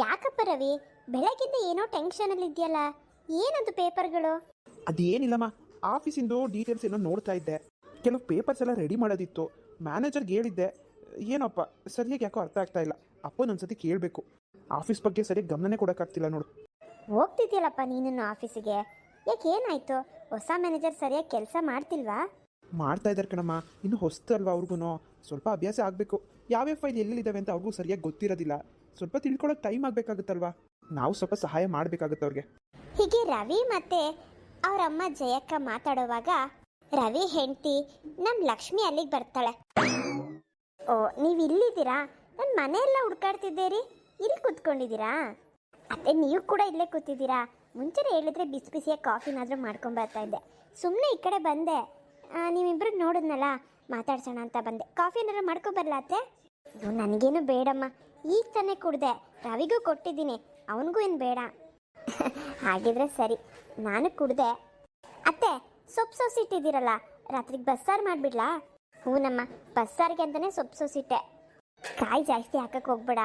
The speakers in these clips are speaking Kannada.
ಯಾಕಪ್ಪ ರವಿ? ಬೆಳಗಿಂದ ಏನೋ ಟೆನ್ಷನಲ್ಲಿ ಇದೆಯಲ್ಲ? ಏನದು ಪೇಪರ್ಗಳು ಅದೇನಿಲ್ಲಮ್ಮ ಆಫೀಸಿಂದು ಡೀಟೇಲ್ಸ್ ಏನೋ ನೋಡ್ತಾ ಇದ್ದೆ. ಕೆಲವು ಪೇಪರ್ಸ್ ಎಲ್ಲ ರೆಡಿ ಮಾಡೋದಿತ್ತು. ಮ್ಯಾನೇಜರ್ಗೆ ಹೇಳಿದ್ದೆ ಏನಪ್ಪ ಸರಿಯಾಗಿ ಯಾಕೋ ಅರ್ಥ ಆಗ್ತಾ ಇಲ್ಲ. ಅಪ್ಪನ ಒಂದ್ಸತಿ ಕೇಳಬೇಕು. ಆಫೀಸ್ ಬಗ್ಗೆ ಸರಿಯಾಗಿ ಗಮನನೇ ಕೊಡೋಕ್ಕಾಗ್ತಿಲ್ಲ ನೋಡು. ಹೋಗ್ತಿದ್ಯಲ್ಲಪ್ಪ ನೀನು ಆಫೀಸಿಗೆ? ಯಾಕೆ ಏನಾಯ್ತು? ಹೊಸ ಮ್ಯಾನೇಜರ್ ಸರಿಯಾಗಿ ಕೆಲಸ ಮಾಡ್ತಿಲ್ವಾ? ಮಾಡ್ತಾ ಇದ್ದಾರೆ ಕಣಮ್ಮ. ಇನ್ನು ಹೊಸ್ತಲ್ವಾ ಅವ್ರಿಗೂ ಸ್ವಲ್ಪ ಅಭ್ಯಾಸ ಆಗಬೇಕು. ಯಾವ್ಯಾವ ಫೈಲ್ ಎಲ್ಲಿದ್ದಾವೆ ಅಂತ ಅವ್ರಿಗೂ ಸರಿಯಾಗಿ ಗೊತ್ತಿರೋದಿಲ್ಲ. ಸ್ವಲ್ಪ ತಿಳ್ಕೊಳ್ಳೋಕೆ ಟೈಮ್ ಆಗಬೇಕಾಗುತ್ತಲ್ವಾ? ನಾವು ಸ್ವಲ್ಪ ಸಹಾಯ ಮಾಡಬೇಕಾಗುತ್ತೆ ಅವ್ರಿಗೆ. ಹೀಗೆ ರವಿ ಮತ್ತೆ ಅವರಮ್ಮ ಜಯಕ್ಕ ಮಾತಾಡುವಾಗ ರವಿ ಹೆಂಡತಿ ನಮ್ ಲಕ್ಷ್ಮಿ ಅಲ್ಲಿಗೆ ಬರ್ತಾಳೆ. ಓ ನೀವು ಇಲ್ಲಿದ್ದೀರಾ? ನನ್ನ ಮನೆಯೆಲ್ಲ ಹುಡ್ಕಾಡ್ತಿದ್ದೀರಿ? ಇಲ್ಲಿ ಕೂತ್ಕೊಂಡಿದ್ದೀರಾ? ಅತ್ತೆ ನೀವು ಕೂಡ ಇಲ್ಲೇ ಕೂತಿದ್ದೀರಾ? ಮುಂಚೆನೇ ಹೇಳಿದ್ರೆ ಬಿಸಿ ಬಿಸಿಯಾಗಿ ಕಾಫಿನಾದರೂ ಮಾಡ್ಕೊಂಡ್ ಬರ್ತಾ ಇದ್ದೆ. ಸುಮ್ಮನೆ ಈ ಕಡೆ ಬಂದೆ. ಆ, ನೀವಿಬ್ರು ನೋಡಿದ್ನಲ್ಲ ಮಾತಾಡ್ಸೋಣ ಅಂತ ಬಂದೆ. ಕಾಫಿ ಏನಾದ್ರು ಮಾಡ್ಕೊಬರ್ಲಾ ಅತ್ತೆ? ನನಗೇನು ಬೇಡಮ್ಮ. ಈಗ ತಾನೇ ಕುಡ್ದೆ. ರವಿಗೂ ಕೊಟ್ಟಿದ್ದೀನಿ. ಅವನಿಗೂ ಏನು ಬೇಡ. ಹಾಗಿದ್ರೆ ಸರಿ. ನಾನು ಕುಡ್ದೆ. ಅತ್ತೆ ಸೊಪ್ಪು ಸೊಸಿಟ್ಟಿದ್ದೀರಲ್ಲ ರಾತ್ರಿಗೆ ಬಸ್ಸಾರು ಮಾಡಿಬಿಡ್ಲಾ? ಹ್ಞೂನಮ್ಮ ಬಸ್ಸಾರಿಗೆ ಅಂತಲೇ ಸೊಪ್ಪು ಸೊಸಿಟ್ಟೆ ಕಾಯಿ ಜಾಸ್ತಿ ಹಾಕಕ್ಕೆ ಹೋಗ್ಬೇಡ.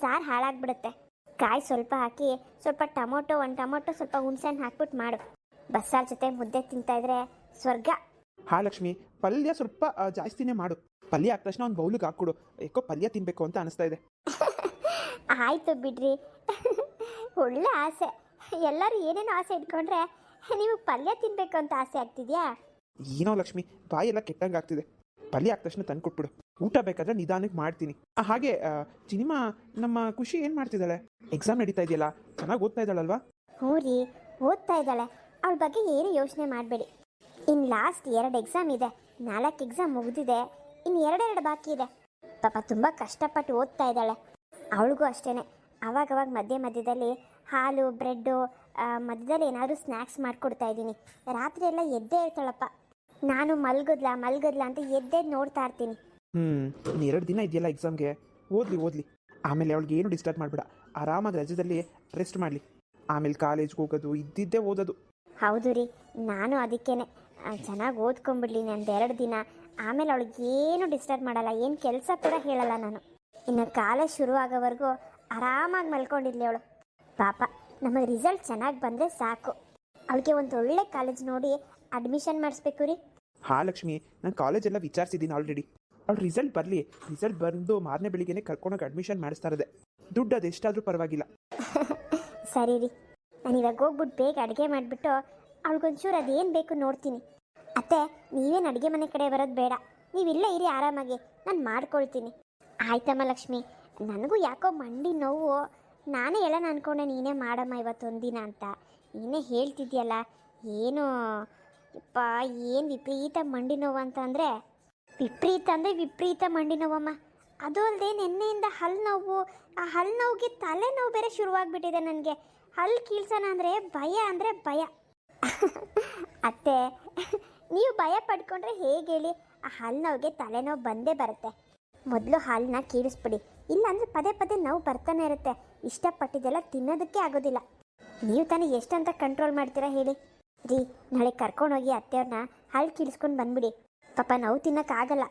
ಸಾರು ಹಾಳಾಗ್ಬಿಡುತ್ತೆ. ಕಾಯಿ ಸ್ವಲ್ಪ ಹಾಕಿ ಸ್ವಲ್ಪ ಟೊಮೊಟೊ ಒಂದು ಟೊಮೊಟೊ ಸ್ವಲ್ಪ ಹುಣ್ಸೆಹಣ್ಣು ಹಾಕ್ಬಿಟ್ಟು ಮಾಡು. ಬಸ್ಸಾರು ಜೊತೆ ಮುದ್ದೆ ತಿಂತಾ ಇದ್ರೆ ಸ್ವರ್ಗ. ಹಾ ಲಕ್ಷ್ಮಿ ಪಲ್ಯ ಸ್ವಲ್ಪ ಜಾಸ್ತಿನೇ ಮಾಡು. ಪಲ್ಯ ಹಾಕಿದ ತಕ್ಷಣ ಒಂದು ಬೌಲಿಗೆ ಹಾಕ್ಕೊಡು. ಏಕೋ ಪಲ್ಯ ತಿನ್ನಬೇಕು ಅಂತ ಅನಿಸ್ತಾ ಇದೆ. ಆಯ್ತು ಬಿಡ್ರಿ. ಒಳ್ಳೆ ಆಸೆ. ಎಲ್ಲರೂ ಏನೇನು ಆಸೆ ಇಟ್ಕೊಂಡ್ರೆ ನಿಮಗೆ ಪಲ್ಯ ತಿನ್ಬೇಕು ಅಂತ ಆಸೆ ಆಗ್ತಿದ್ಯಾ? ಏನೋ ಲಕ್ಷ್ಮಿ ಬಾಯೆಲ್ಲ ಕೆಟ್ಟಂಗೆ ಆಗ್ತಿದೆ. ಪಲ್ಯ ಆದ ತಕ್ಷಣ ತಂದು ಕೊಟ್ಬಿಡು. ಊಟ ಬೇಕಾದ್ರೆ ನಿಧಾನಕ್ಕೆ ಮಾಡ್ತೀನಿ. ಆ, ಹಾಗೆ ಸಿನಿಮಾ ಚಿನಿಮಾ ನಮ್ಮ ಖುಷಿ ಏನು ಮಾಡ್ತಿದ್ದಾಳೆ? ಎಕ್ಸಾಮ್ ನಡೀತಾ ಇದೆಯಲ್ಲ ಚೆನ್ನಾಗಿ ಓದ್ತಾ ಇದ್ದಾಳಲ್ವಾ? ಹ್ಞೂ ರೀ ಓದ್ತಾ ಇದ್ದಾಳೆ. ಅವಳ ಬಗ್ಗೆ ಏನು ಯೋಚನೆ ಮಾಡಬೇಡಿ. ಇನ್ನು ಲಾಸ್ಟ್ ಎರಡು ಎಕ್ಸಾಮ್ ಇದೆ. ನಾಲ್ಕು ಎಕ್ಸಾಮ್ ಮುಗಿದಿದೆ. ಇನ್ನು ಎರಡೆರಡು ಬಾಕಿ ಇದೆ. ಪಾಪ ತುಂಬ ಕಷ್ಟಪಟ್ಟು ಓದ್ತಾ ಇದ್ದಾಳೆ. ಅವಳಿಗೂ ಅಷ್ಟೇ ಅವಾಗವಾಗ ಮಧ್ಯೆ ಮಧ್ಯದಲ್ಲಿ ಹಾಲು ಬ್ರೆಡ್ಡು ಮಧ್ಯದಲ್ಲಿ ಏನಾದರೂ ಸ್ನ್ಯಾಕ್ಸ್ ಮಾಡಿಕೊಡ್ತಾ ಇದ್ದೀನಿ. ರಾತ್ರಿ ಎಲ್ಲ ಎದ್ದೇ ಇರ್ತಾಳಪ್ಪ. ನಾನು ಮಲ್ಗದ್ಲ ಮಲ್ಗದ್ಲ ಅಂತ ಎದ್ದೇ ನೋಡ್ತಾ ಇರ್ತೀನಿ. ಹ್ಞೂ ಎರಡು ದಿನ ಇದೆಯಲ್ಲ ಎಕ್ಸಾಮ್ಗೆ ಓದ್ಲಿ ಓದ್ಲಿ. ಆಮೇಲೆ ಅವಳಿಗೆ ಏನು ಡಿಸ್ಟರ್ಬ್ ಮಾಡಬೇಡ. ಆರಾಮಾಗಿ ರಜದಲ್ಲಿ ರೆಸ್ಟ್ ಮಾಡಲಿ. ಆಮೇಲೆ ಕಾಲೇಜ್ಗೆ ಹೋಗೋದು ಇದ್ದಿದ್ದೇ ಓದೋದು. ಹೌದು ರೀ ನಾನು ಅದಕ್ಕೇನೆ. ಚೆನ್ನಾಗಿ ಓದ್ಕೊಂಬಿಡ್ಲಿ ನಂದು ಎರಡು ದಿನ. ಆಮೇಲೆ ಅವಳಿಗೆ ಏನು ಡಿಸ್ಟರ್ಬ್ ಮಾಡಲ್ಲ ಏನು ಕೆಲಸ ಕೂಡ ಹೇಳಲ್ಲ ನಾನು. ಇನ್ನು ಕಾಲೇಜ್ ಶುರು ಆಗೋವರೆಗೂ ಆರಾಮಾಗಿ ಮಲ್ಕೊಂಡಿರ್ಲಿ ಅವಳು. ಪಾಪ ನಮಗೆ ರಿಸಲ್ಟ್ ಚೆನ್ನಾಗಿ ಬಂದರೆ ಸಾಕು. ಅವಳಿಗೆ ಒಂದು ಒಳ್ಳೆ ಕಾಲೇಜ್ ನೋಡಿ ಅಡ್ಮಿಷನ್ ಮಾಡಿಸ್ಬೇಕು ರೀ. ಹಾ ಲಕ್ಷ್ಮಿ ನಾನು ಕಾಲೇಜೆಲ್ಲ ವಿಚಾರಿಸಿದ್ದೀನಿ ಆಲ್ರೆಡಿ ಅವ್ಳು ರಿಸಲ್ಟ್ ಬರಲಿ. ರಿಸಲ್ಟ್ ಬಂದು ಮಾರನೇ ಬೆಳಿಗ್ಗೆನೆ ಕರ್ಕೊಂಡೋಗಿ ಅಡ್ಮಿಷನ್ ಮಾಡಿಸ್ತಾ ಇರೋದೆ. ದುಡ್ಡು ಅದೆಷ್ಟಾದರೂ ಪರವಾಗಿಲ್ಲ. ಸರಿ ರೀ. ನಾನು ಇವಾಗ ಹೋಗ್ಬಿಟ್ಟು ಬೇಗ ಅಡುಗೆ ಮಾಡಿಬಿಟ್ಟು ಅವಳಿಗೊಂಚೂರು ಅದೇನು ಬೇಕು ನೋಡ್ತೀನಿ. ಅತ್ತೆ ನೀವೇನು ಅಡುಗೆ ಮನೆ ಕಡೆ ಬರೋದು ಬೇಡ. ನೀವಿಲ್ಲೇ ಇರಿ ಆರಾಮಾಗಿ. ನಾನು ಮಾಡ್ಕೊಳ್ತೀನಿ. ಆಯ್ತಮ್ಮ ಲಕ್ಷ್ಮಿ. ನನಗೂ ಯಾಕೋ ಮಂಡಿ ನೋವು. ನಾನೇ ಹೇಳೋಣ ಅನ್ಕೊಂಡೆ ನೀನೇ ಮಾಡಮ್ಮ ಇವತ್ತೊಂದಿನ ಅಂತ. ನೀನೇ ಹೇಳ್ತಿದ್ಯಲ್ಲ, ಏನು ಯಪ್ಪ, ಏನು ವಿಪರೀತ ಮಂಡಿ ನೋವು ಅಂತ ಅಂದರೆ? ವಿಪರೀತ ಅಂದರೆ ವಿಪರೀತ ಮಂಡಿ ನೋವಮ್ಮ ಅದು ಅಲ್ಲದೆ ನಿನ್ನೆಯಿಂದ ಹಲ್ಲು ನೋವು, ಆ ಹಲ್ಲು ನೋವಿಗೆ ತಲೆನೋವು ಬೇರೆ ಶುರುವಾಗ್ಬಿಟ್ಟಿದೆ ನನಗೆ. ಹಲ್ಲು ಕೀಳ್ಸೋಣ ಅಂದರೆ ಭಯ ಅಂದರೆ ಭಯ. ಅತ್ತೆ, ನೀವು ಭಯ ಪಡ್ಕೊಂಡ್ರೆ ಹೇಗೆ ಹೇಳಿ? ಆ ಹಲ್ಲು ನೋವಿಗೆ ತಲೆನೋವು ಬಂದೇ ಬರುತ್ತೆ. ಮೊದಲು ಹಾಲನ್ನ ಕೀಳಿಸ್ಬಿಡಿ ಇಲ್ಲಾಂದ್ರೆ ಪದೇ ಪದೇ ನೋವು ಬರ್ತಾನೆ ಇರುತ್ತೆ. ಇಷ್ಟಪಟ್ಟಿದ್ದೆಲ್ಲ ತಿನ್ನೋದಕ್ಕೆ ಆಗೋದಿಲ್ಲ. ನೀವು ತಾನೇ ಎಷ್ಟಂತ ಕಂಟ್ರೋಲ್ ಮಾಡ್ತೀರಾ ಹೇಳಿ. ರೀ, ನಾಳೆ ಕರ್ಕೊಂಡೋಗಿ ಅತ್ತೆಯವ್ರನ್ನ ಹಾಲು ಕೀಳಿಸ್ಕೊಂಡು ಬಂದ್ಬಿಡಿ. ಪಾಪ ನೋವು ತಿನ್ನೋಕ್ಕಾಗಲ್ಲ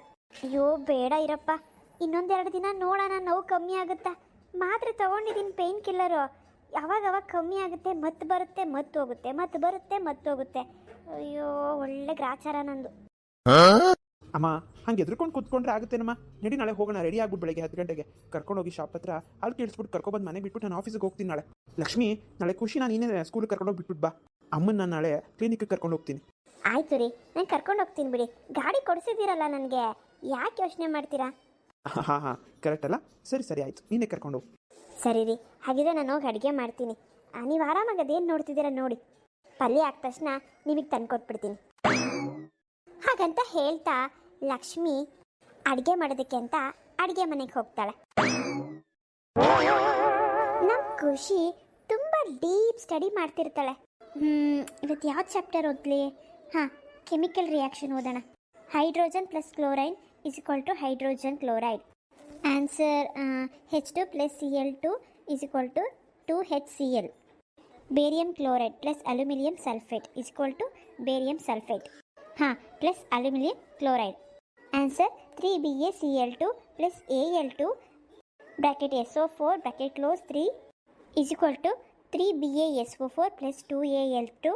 ಅಯ್ಯೋ, ಬೇಡ ಇರಪ್ಪ ಇನ್ನೊಂದೆರಡು ದಿನ ನೋಡೋಣ, ನೋವು ಕಮ್ಮಿ ಆಗುತ್ತಾ. ಮಾತ್ರ ತಗೊಂಡಿದ್ದೀನಿ ಪೇಯ್ನ್ ಕಿಲ್ಲರು ಯಾವಾಗ ಅವಾಗ ಕಮ್ಮಿ ಆಗುತ್ತೆ, ಮತ್ತೆ ಬರುತ್ತೆ, ಮತ್ತೆ ಹೋಗುತ್ತೆ, ಮತ್ತೆ ಬರುತ್ತೆ, ಮತ್ತೆ ಹೋಗುತ್ತೆ. ಅಯ್ಯೋ, ಒಳ್ಳೆ ಗ್ರಾಚಾರ ನಂದು. ಅಮ್ಮ ಹಂಗೆ ಎದ್ರುಕೊಂಡು ಕೂತ್ಕೊಂಡ್ರೆ ಆಗುತ್ತೇನಮ್ಮ? ನಡಿ ನಾಳೆ ಹೋಗೋಣ ರೆಡಿ ಆಗ್ಬಿಟ್ಟು ಬೆಳಗ್ಗೆ ಹತ್ತು ಗಂಟೆಗೆ. ಕರ್ಕೊಂಡೋಗಿ ಶಾಪ್ ಹತ್ರ. ಅಲ್ಲಿ ಕೇಳಿಸ್ಬಿಟ್ಟು ಕರ್ಕೊಬಂದು ಮನೆ ಬಿಟ್ಬಿಟ್ಟು ನಾನು ಆಫೀಸಿಗೆ ಹೋಗ್ತೀನಿ ನಾಳೆ. ಲಕ್ಷ್ಮಿ ನಾಳೆ ಖುಷಿ ನಾನು ಇನ್ನೇ ಸ್ಕೂಲಿಗೆ ಕರ್ಕೊಂಡೋಗಿ ಬಿಟ್ಬಿಟ್ಟು ಬಾ. ಅಮ್ಮನ ನಾನು ನಾಳೆ ಕ್ಲಿನಿಕ್ಗೆ ಕರ್ಕೊಂಡು ಹೋಗ್ತೀನಿ. ಆಯ್ತು ರೀ ನಾನು ಕರ್ಕೊಂಡು ಹೋಗ್ತೀನಿ ಬಿಡಿ. ಗಾಡಿ ಕೊಡಿಸಿದ್ದೀರಲ್ಲ ನನಗೆ. ಯಾಕೆ ಯೋಚನೆ ಮಾಡ್ತೀರಾ? ಹಾಂ ಹಾಂ ಕರೆಕ್ಟ್ ಅಲ್ಲ. ಸರಿ ಸರಿ ಆಯಿತು. ನೀನೇ ಕರ್ಕೊಂಡು ಹೋಗು. ಸರಿ ರೀ ಹಾಗಿದ್ರೆ ನಾನು ಹೋಗಿ ಅಡುಗೆ ಮಾಡ್ತೀನಿ. ನೀವು ಆರಾಮಾಗಿ ಅದೇನು ನೋಡ್ತಿದ್ದೀರಾ ನೋಡಿ. ಪಲ್ಯ ಆದ ತಕ್ಷಣ ನಿಮಗೆ ತಂದು ಕೊಟ್ಬಿಡ್ತೀನಿ ಹಾಗಂತ ಹೇಳ್ತಾ ಲಕ್ಷ್ಮಿ ಅಡುಗೆ ಮಾಡೋದಕ್ಕೆ ಅಂತ ಅಡುಗೆ ಮನೆಗೆ ಹೋಗ್ತಾಳೆ. ನಮ್ಮ ಖುಷಿ ತುಂಬ ಡೀಪ್ ಸ್ಟಡಿ ಮಾಡ್ತಿರ್ತಾಳೆ. ಇವತ್ತು ಯಾವ ಚಾಪ್ಟರ್ ಓದ್ಲಿ? ಹಾಂ ಕೆಮಿಕಲ್ ರಿಯಾಕ್ಷನ್ ಓದೋಣ. Hydrogen plus chlorine is equal to hydrogen chloride. Answer H two plus C L two is equal to two H C L barium chloride plus aluminium sulphate is equal to barium sulphate ಹಾಂ plus aluminium chloride answer three B A C L two plus A L two bracket S O four bracket close three is equal to three B A S O four plus two A L two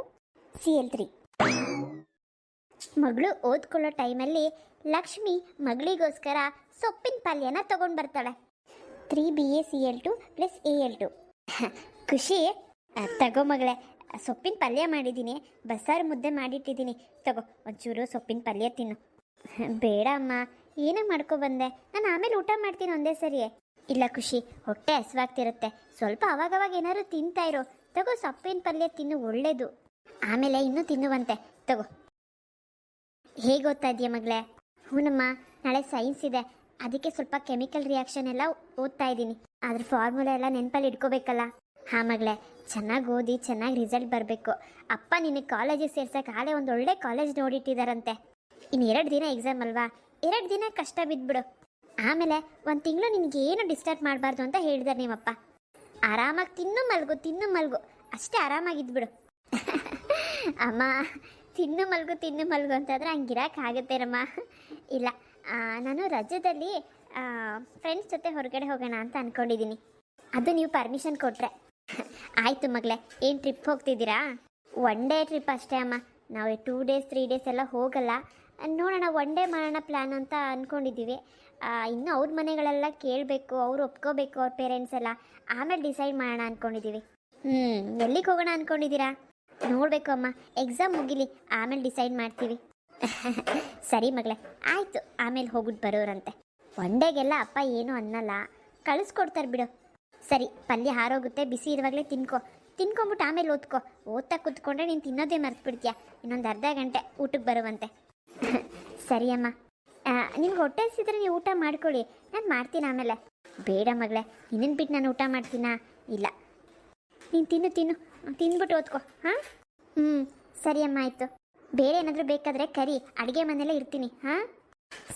C L three ಮಗಳು ಓದ್ಕೊಳ್ಳೋ ಟೈಮಲ್ಲಿ ಲಕ್ಷ್ಮಿ ಮಗಳಿಗೋಸ್ಕರ ಸೊಪ್ಪಿನ ಪಲ್ಯನ ತಗೊಂಡು ಬರ್ತಾಳೆ. Three B A C L two plus A L two ಖುಷಿ. ತಗೋ ಮಗಳೇ, ಸೊಪ್ಪಿನ ಪಲ್ಯ ಮಾಡಿದ್ದೀನಿ, ಬಸ್ಸಾರು ಮುದ್ದೆ ಮಾಡಿಟ್ಟಿದ್ದೀನಿ. ತಗೋ, ಒಂಚೂರು ಸೊಪ್ಪಿನ ಪಲ್ಯ ತಿನ್ನು. ಬೇಡ ಅಮ್ಮ ಏನೇ ಮಾಡ್ಕೊ ಬಂದೆ. ನಾನು ಆಮೇಲೆ ಊಟ ಮಾಡ್ತೀನಿ ಒಂದೇ ಸರಿ ಇಲ್ಲ ಖುಷಿ, ಹೊಟ್ಟೆ ಹಸುವಾಗ್ತಿರುತ್ತೆ. ಸ್ವಲ್ಪ ಅವಾಗವಾಗ ಏನಾದ್ರು ತಿಂತಾ ಇರೋ. ತಗೋ ಸೊಪ್ಪಿನ ಪಲ್ಯ ತಿನ್ನು, ಒಳ್ಳೇದು. ಆಮೇಲೆ ಇನ್ನೂ ತಿನ್ನುವಂತೆ. ತಗೋ. ಹೇಗೆ ಓದ್ತಾ ಇದೆಯಾ ಮಗಳೇ? ಹೂನಮ್ಮ, ನಾಳೆ ಸೈನ್ಸ್ ಇದೆ. ಅದಕ್ಕೆ ಸ್ವಲ್ಪ ಕೆಮಿಕಲ್ ರಿಯಾಕ್ಷನ್ ಎಲ್ಲ ಓದ್ತಾ ಇದ್ದೀನಿ. ಅದ್ರ ಫಾರ್ಮುಲಾ ಎಲ್ಲ ನೆನಪಲ್ಲಿ ಇಟ್ಕೋಬೇಕಲ್ಲ. ಹಾಂ ಮಗಳೇ, ಚೆನ್ನಾಗಿ ಓದಿ, ಚೆನ್ನಾಗಿ ರಿಸಲ್ಟ್ ಬರಬೇಕು. ಅಪ್ಪ ನಿನಗೆ ಕಾಲೇಜಿಗೆ ಸೇರ್ಸಕ್ಕೆ ಆಳೆ ಒಂದು ಒಳ್ಳೆ ಕಾಲೇಜ್ ನೋಡಿಟ್ಟಿದ್ದಾರಂತೆ ಇನ್ನು ಎರಡು ದಿನ ಎಕ್ಸಾಮ್ ಅಲ್ವಾ? ಎರಡು ದಿನ ಕಷ್ಟ ಬಿದ್ದುಬಿಡು ಆಮೇಲೆ ಒಂದು ತಿಂಗಳು ನಿನಗೆ ಏನು ಡಿಸ್ಟರ್ಬ್ ಮಾಡಬಾರ್ದು ಅಂತ ಹೇಳಿದಾರೆ ನಿಮ್ಮಪ್ಪ ಆರಾಮಾಗಿ ತಿನ್ನು ಮಲ್ಗು ತಿನ್ನು ಮಲ್ಗು. ಅಷ್ಟೇ ಆರಾಮಾಗಿದ್ಬಿಡು. ಅಮ್ಮ, ತಿನ್ನು ಮಲ್ಗು ತಿನ್ನು ಮಲ್ಗು ಅಂತಂದ್ರೆ ಹಂಗಿರಕ್ಕಾಗತ್ತೇನಮ್ಮ ಇಲ್ಲ ನಾನು ರಜದಲ್ಲಿ ಫ್ರೆಂಡ್ಸ್ ಜೊತೆ ಹೊರಗಡೆ ಹೋಗೋಣ ಅಂತ ಅಂದ್ಕೊಂಡಿದ್ದೀನಿ ಅದು ನೀವು ಪರ್ಮಿಷನ್ ಕೊಟ್ಟರೆ ಆಯಿತು ಮಗಳೇ, ಏನು ಟ್ರಿಪ್ ಹೋಗ್ತಿದ್ದೀರಾ? ಒನ್ ಡೇ ಟ್ರಿಪ್ ಅಷ್ಟೇ ಅಮ್ಮ. ನಾವು ಟೂ ಡೇಸ್ ತ್ರೀ ಡೇಸ್ ಎಲ್ಲ ಹೋಗಲ್ಲ. ನೋಡೋಣ ಒನ್ ಡೇ ಮಾಡೋಣ ಪ್ಲ್ಯಾನ್ ಅಂತ ಅಂದ್ಕೊಂಡಿದ್ದೀವಿ ಇನ್ನು ಅವ್ರ ಮನೆಗಳೆಲ್ಲ ಕೇಳಬೇಕು, ಅವ್ರು ಒಪ್ಕೋಬೇಕು ಅವ್ರ ಪೇರೆಂಟ್ಸ್ ಎಲ್ಲ. ಆಮೇಲೆ ಡಿಸೈಡ್ ಮಾಡೋಣ ಅಂದ್ಕೊಂಡಿದ್ದೀವಿ ಹ್ಞೂ ಎಲ್ಲಿಗೆ ಹೋಗೋಣ ಅಂದ್ಕೊಂಡಿದ್ದೀರಾ ನೋಡಬೇಕು ಅಮ್ಮ. ಎಕ್ಸಾಮ್ ಮುಗಿಲಿ, ಆಮೇಲೆ ಡಿಸೈಡ್ ಮಾಡ್ತೀವಿ. ಸರಿ ಮಗಳೇ, ಆಯಿತು. ಆಮೇಲೆ ಹೋಗ್ಬಿಟ್ಟು ಬರೋರಂತೆ. ಒನ್ ಡೇಗೆಲ್ಲ ಅಪ್ಪ ಏನೂ ಅನ್ನಲ್ಲ. ಕಳಿಸ್ಕೊಡ್ತಾರೆ ಬಿಡು. ಸರಿ, ಪಲ್ಯ ಹಾರೋಗುತ್ತೆ, ಬಿಸಿ ಇರುವಾಗಲೇ ತಿನ್ಕೊ. ತಿನ್ಕೊಂಬಿಟ್ಟು ಆಮೇಲೆ ಓದ್ಕೊ. ಓದ್ತಾ ಕೂತ್ಕೊಂಡ್ರೆ ನೀನು ತಿನ್ನೋದೇ ಮರ್ತ್ಬಿಡ್ತೀಯ. ಇನ್ನೊಂದು ಅರ್ಧ ಗಂಟೆ ಊಟಕ್ಕೆ ಬರುವಂತೆ. ಸರಿ ಅಮ್ಮ ನಿಮ್ಗೆ ಹೊಟ್ಟೆ ಹಸಿದ್ರೆ ನೀವು ಊಟ ಮಾಡ್ಕೊಳ್ಳಿ. ನಾನು ಮಾಡ್ತೀನಿ ಆಮೇಲೆ. ಬೇಡ ಮಗಳೇ ನಿನ್ನ ಬಿಟ್ಟು ನಾನು ಊಟ ಮಾಡ್ತೀನಾ? ಇಲ್ಲ. ನೀನು ತಿನ್ನು ತಿನ್ನು. ತಿಂದ್ಬಿಟ್ಟು ಓದ್ಕೊ, ಹಾಂ? ಹ್ಞೂ ಸರಿ ಅಮ್ಮ ಆಯಿತು. ಬೇರೆ ಏನಾದರೂ ಬೇಕಾದರೆ ಕರಿ. ಅಡುಗೆ ಮನೆಯಲ್ಲೇ ಇರ್ತೀನಿ, ಹಾಂ?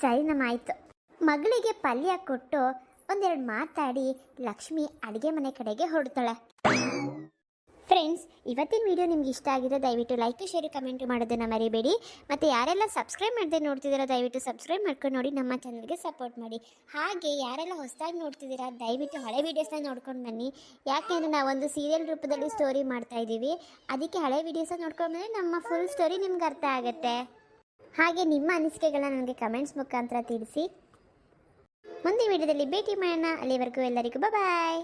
ಸರಿನಮ್ಮ ಆಯಿತು. ಮಗಳಿಗೆ ಪಲ್ಯ ಕೊಟ್ಟು ಒಂದೆರಡು ಮಾತಾಡಿ ಲಕ್ಷ್ಮಿ ಅಡುಗೆ ಮನೆ ಕಡೆಗೆ ಹೊರಡ್ತಾಳೆ. ಫ್ರೆಂಡ್ಸ್, ಇವತ್ತಿನ ವಿಡಿಯೋ ನಿಮ್ಗೆ ಇಷ್ಟ ಆಗಿದೆ ದಯವಿಟ್ಟು ಲೈಕ್ ಶೇರ್ ಕಮೆಂಟ್ ಮಾಡೋದನ್ನು ಮರಿಬೇಡಿ. ಮತ್ತು ಯಾರೆಲ್ಲ ಸಬ್ಸ್ಕ್ರೈಬ್ ಮಾಡದೆ ನೋಡ್ತಿದ್ದೀರಾ ದಯವಿಟ್ಟು ಸಬ್ಸ್ಕ್ರೈಬ್ ಮಾಡ್ಕೊಂಡು ನೋಡಿ, ನಮ್ಮ ಚಾನಲ್ಗೆ ಸಪೋರ್ಟ್ ಮಾಡಿ. ಹಾಗೆ ಯಾರೆಲ್ಲ ಹೊಸದಾಗಿ ನೋಡ್ತಿದ್ದೀರಾ, ದಯವಿಟ್ಟು ಹಳೆ ವೀಡಿಯೋಸ್ನ ನೋಡ್ಕೊಂಡು ಬನ್ನಿ. ಯಾಕೆಂದರೆ ನಾವೊಂದು ಸೀರಿಯಲ್ ರೂಪದಲ್ಲಿ ಸ್ಟೋರಿ ಮಾಡ್ತಾ ಇದ್ದೀವಿ. ಅದಕ್ಕೆ ಹಳೆ ವೀಡಿಯೋಸ್ನ ನೋಡ್ಕೊಂಡು ಬಂದರೆ ನಮ್ಮ ಫುಲ್ ಸ್ಟೋರಿ ನಿಮ್ಗೆ ಅರ್ಥ ಆಗುತ್ತೆ. ಹಾಗೆ ನಿಮ್ಮ ಅನಿಸಿಕೆಗಳನ್ನ ನನಗೆ ಕಮೆಂಟ್ಸ್ ಮುಖಾಂತರ ತಿಳಿಸಿ. ಮುಂದಿನ ವಿಡಿಯೋದಲ್ಲಿ ಭೇಟಿ ಮಾಡೋಣ. ಅಲ್ಲಿವರೆಗೂ ಎಲ್ಲರಿಗೂ ಬಾಯ್